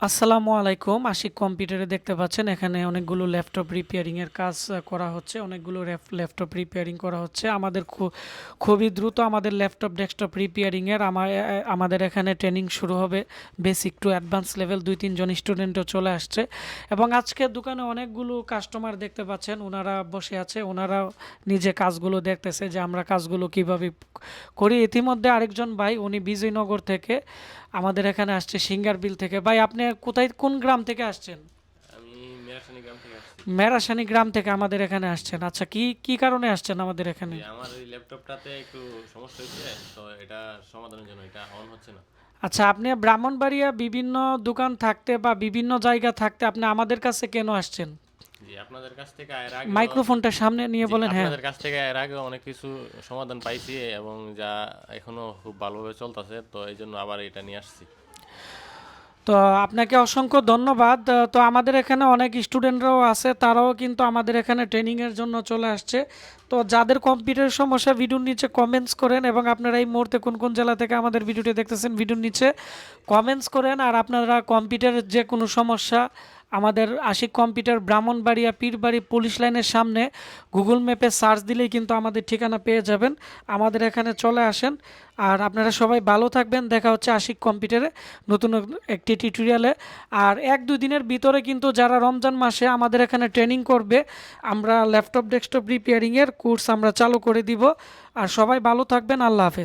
আসসালামু আলাইকুম। আশিক কম্পিউটারে দেখতে পাচ্ছেন, এখানে অনেকগুলো ল্যাপটপ রিপেয়ারিং এর কাজ করা হচ্ছে। অনেকগুলো ল্যাপটপ রিপেয়ারিং করা হচ্ছে। আমাদের খুবই দ্রুত আমাদের ল্যাপটপ ডেস্কটপ রিপেয়ারিং এর আমা- এ- এ- আমাদের এখানে ট্রেনিং শুরু হবে। বেসিক টু অ্যাডভান্স লেভেল দুই, তিনজন স্টুডেন্টও চলে আসছে। এবং আজকে দোকানে অনেকগুলো কাস্টমার দেখতে পাচ্ছেন। ওনারা বসে আছে ওনারা নিজে কাজগুলো দেখতেছে যে আমরা কাজগুলো কীভাবে করি। ইতিমধ্যে আরেকজন ভাই, উনি বিজয়নগর থেকে আমাদের এখানে আসছে সিঙ্গার বিল থেকে। ভাই, আপনি কোথায় কোন গ্রাম থেকে আসছেন? আমি মেরাসানি গ্রাম থেকে আমাদের এখানে আসছেন। আচ্ছা কি কি কারণে আসছেন আমাদের এখানে? আমার এই ল্যাপটপটাতে একটু সমস্যা হয়েছে তো এটা সমাধানের জন্য এটা অন হচ্ছে না। আচ্ছা আপনি ব্রাহ্মণবাড়িয়া বিভিন্ন দোকান থাকতে বা বিভিন্ন জায়গা থাকতে আপনি আমাদের কাছে কেন আসছেন? জি আপনাদের কাছ থেকে এর আগে মাইক্রোফোনটা সামনে নিয়ে বলেন হ্যাঁ। আপনাদের কাছ থেকে এর আগে অনেক কিছু সমাধান পাইছি এবং যা এখনও খুব ভালোভাবে চলতেছে তো এই জন্য আবার এটা নিয়ে আসছি। তো আপনাকে অসংখ্য ধন্যবাদ। তো আমাদের এখানে অনেক স্টুডেন্টরাও আছে, তারাও কিন্তু আমাদের এখানে ট্রেনিংয়ের জন্য চলে আসছে। তো যাদের কম্পিউটার সমস্যা ভিডিওর নিচে কমেন্টস করেন এবং আপনারা এই মুহূর্তে কোন কোন জেলা থেকে আমাদের ভিডিওটি দেখতেছেন ভিডিওর নিচে কমেন্টস করেন। আর আপনারা কম্পিউটারের যে কোনো সমস্যা আমাদের আশিক কম্পিউটার ব্রাহ্মণবাড়িয়া পীরবাড়ি পুলিশ লাইনের সামনে গুগল ম্যাপে সার্চ দিলেই কিন্তু আমাদের ঠিকানা পেয়ে যাবেন। আমাদের এখানে চলে আসেন আর আপনারা সবাই ভালো থাকবেন। দেখা হচ্ছে আশিক কম্পিউটারে নতুন একটি টিউটোরিয়ালে। আর এক দুই দিনের ভিতরে কিন্তু যারা রমজান মাসে আমাদের এখানে ট্রেনিং করবে, আমরা ল্যাপটপ ডেস্কটপ রিপেয়ারিংয়ের কোর্স আমরা চালু করে দিব। আর সবাই ভালো থাকবেন। আল্লাহ হাফেজ।